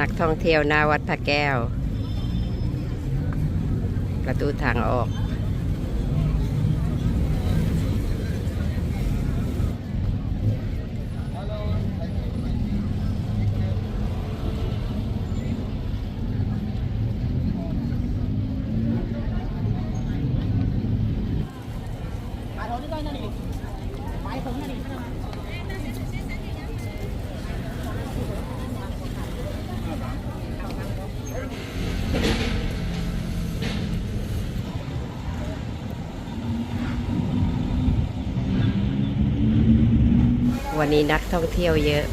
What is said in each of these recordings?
นักท่องเที่ยวหนาวัดพระแก้ว ประตูทางออก วันนี้นักท่องเที่ยวเยอะ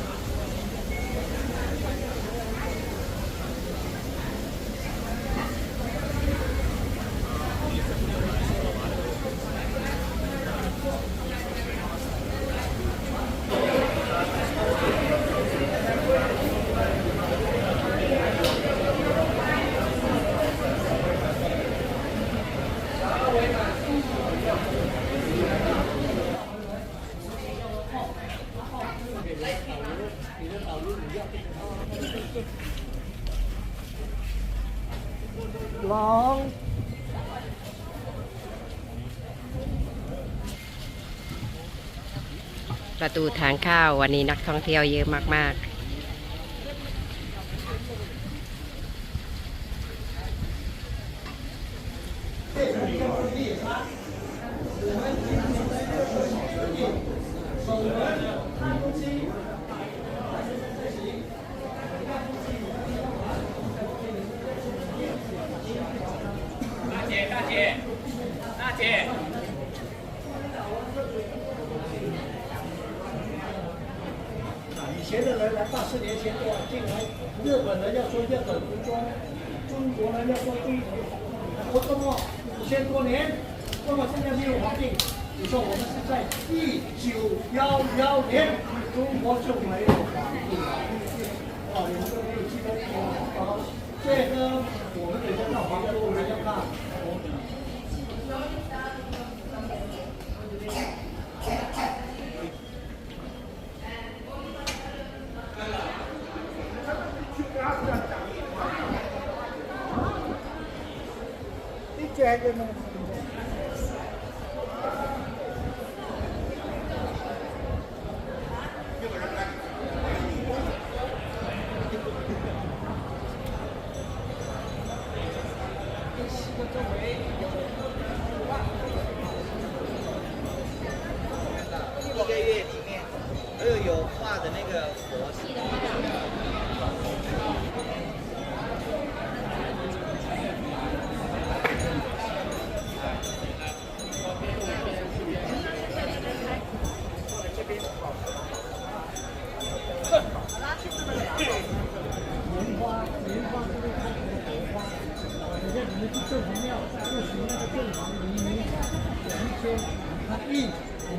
龙ประตูทางเข้าวันนี้นักท่องเที่ยวเยอะมาก ๆ 前的人来八十年前过进来，日本人要说日本服装，中国人要说中国服装。我这么五千多年，那么现在没有皇帝，你说我们是在一九幺幺年，中国就没有皇帝了。哦，你们都没有记得啊？这个我们等下看皇帝，我们要看。Baju.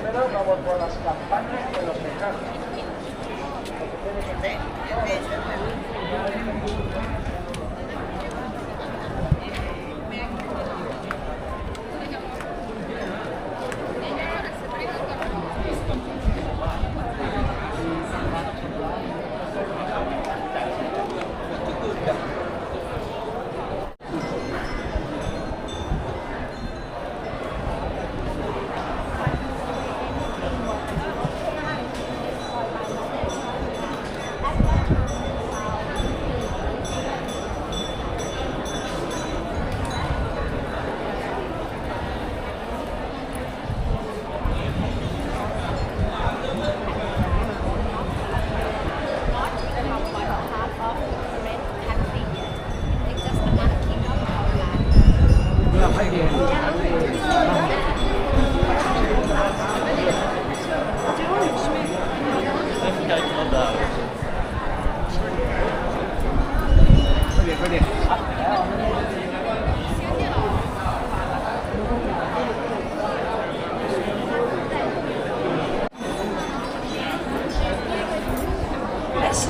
Primero vamos por las campanas de los encargos.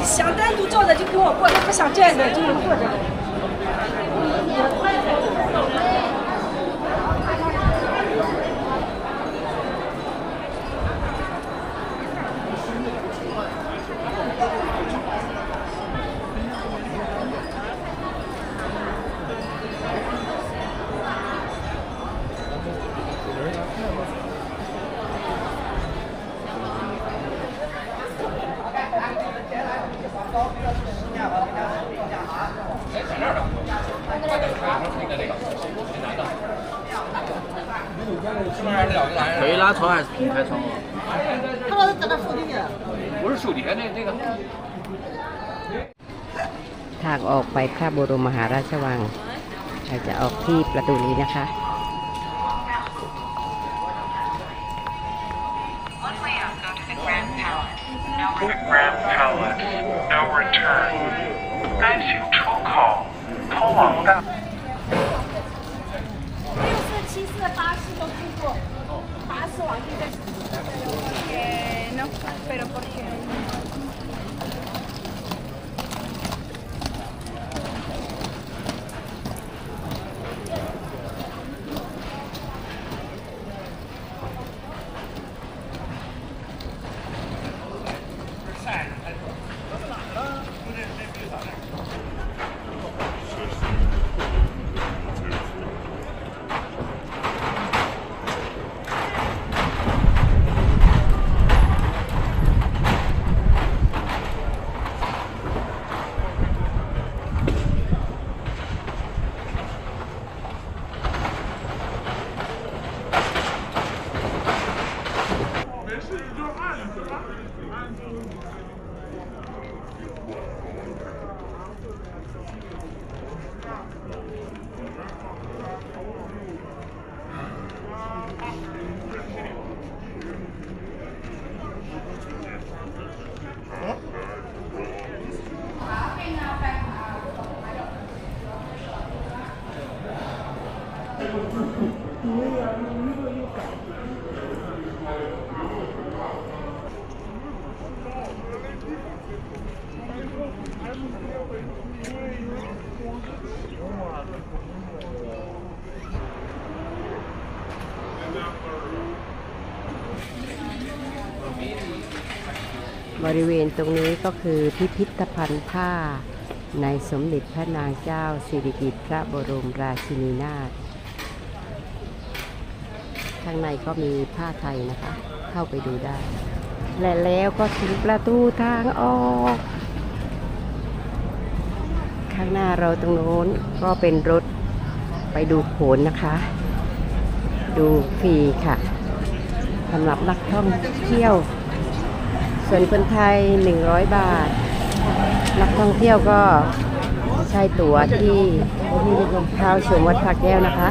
想单独坐着就跟我过，他不想这样的就是坐着。可以拉窗还是平开窗？他老是在那附近的。不是竖底下那那个。 ทางออกไปพระบรมมหาราชวังเราจะออกที่ประตูนี้นะคะ Grand Palace, no return. 该行出口通往大。六四、七四、八四都去过， paso aquí. Eh, no, pero porque... บริเวณตรงนี้ก็คือพิพิธภัณฑ์ผ้า ในสมเด็จพระนางเจ้าสิริกิติ์พระบรมราชินีนาถข้างในก็มีผ้าไทยนะคะ เข้าไปดูได้ และแล้วก็ถึงประตูทางออก ข้างหน้าเราตรงโน้นก็เป็นรถไปดูโขนนะคะ ดูฟรีค่ะสำหรับนักท่องเที่ยว ส่วนคนไทย 100 บาท นักท่องเที่ยวก็ใช้ตั๋วที่เข้าชมวัดพระแก้วนะคะ